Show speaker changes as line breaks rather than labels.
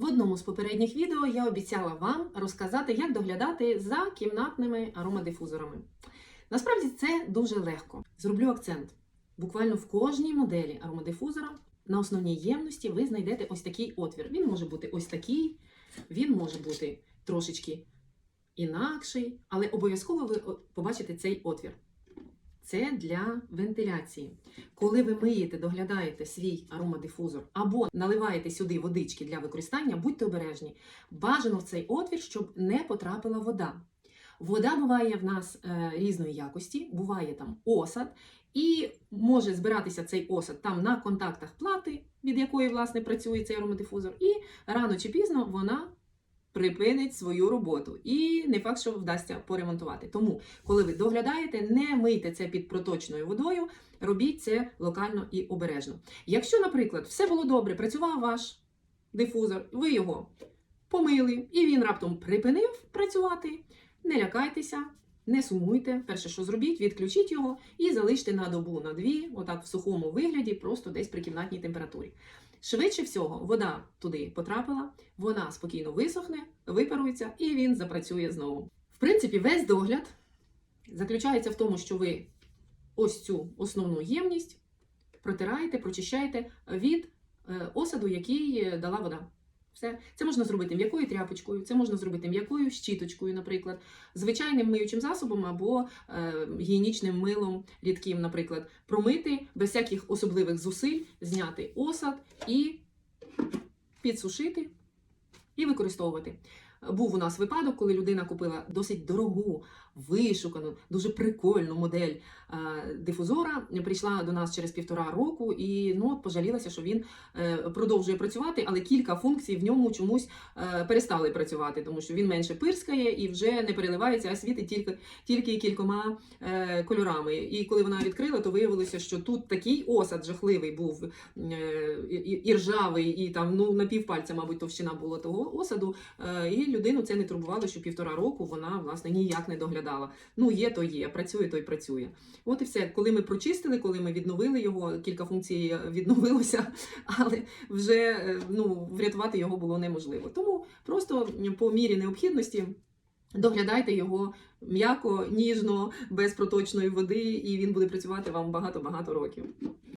В одному з попередніх відео я обіцяла вам розказати, як доглядати за кімнатними аромадифузорами. Насправді це дуже легко. Зроблю акцент. Буквально в кожній моделі аромадифузора на основній ємності ви знайдете ось такий отвір. Він може бути ось такий, він може бути трошечки інакший, але обов'язково ви побачите цей отвір. Це для вентиляції. Коли ви миєте, доглядаєте свій аромадифузор або наливаєте сюди водички для використання, будьте обережні. Бажано в цей отвір, щоб не потрапила вода. Вода буває в нас е, різної якості, буває там осад, і може збиратися цей осад там на контактах плати, від якої власне працює цей аромадифузор, і рано чи пізно вона припинить свою роботу. І не факт, що вдасться поремонтувати. Тому, коли ви доглядаєте, не мийте це під проточною водою, робіть це локально і обережно. Якщо, наприклад, все було добре, працював ваш дифузор, ви його помили, і він раптом припинив працювати, не лякайтеся. Не сумуйте, перше, що зробіть, відключіть його і залиште на добу на дві, отак в сухому вигляді, просто десь при кімнатній температурі. Швидше всього, вода туди потрапила, вона спокійно висохне, випарується і він запрацює знову. В принципі, весь догляд заключається в тому, що ви ось цю основну ємність протираєте, прочищаєте від е, осаду, який е, дала вода. Все. Це можна зробити м'якою тряпочкою, це можна зробити м'якою щіточкою, наприклад, звичайним миючим засобом або е, гігієнічним милом рідким, наприклад, промити без всяких особливих зусиль, зняти осад і підсушити і використовувати. Був у нас випадок, коли людина купила досить дорогу, вишукану, дуже прикольну модель е, дифузора. Прийшла до нас через півтора року і ну, от пожалілася, що він е, продовжує працювати, але кілька функцій в ньому чомусь е, перестали працювати, тому що він менше пирскає і вже не переливається, а світить тільки, тільки кількома кольорами. І коли вона відкрила, то виявилося, що тут такий осад жахливий був і, ржавий, і там ну на півпальця, мабуть, товщина була того осаду. І людину це не турбувало, що півтора року вона власне ніяк не доглядала. Ну, є, то є, працює, то й працює. От і все. Коли ми прочистили, коли ми відновили його, кілька функцій відновилося, але вже е, ну, врятувати його було неможливо. Тому просто по мірі необхідності. Доглядайте його м'яко, ніжно, без проточної води, і він буде працювати вам багато-багато років.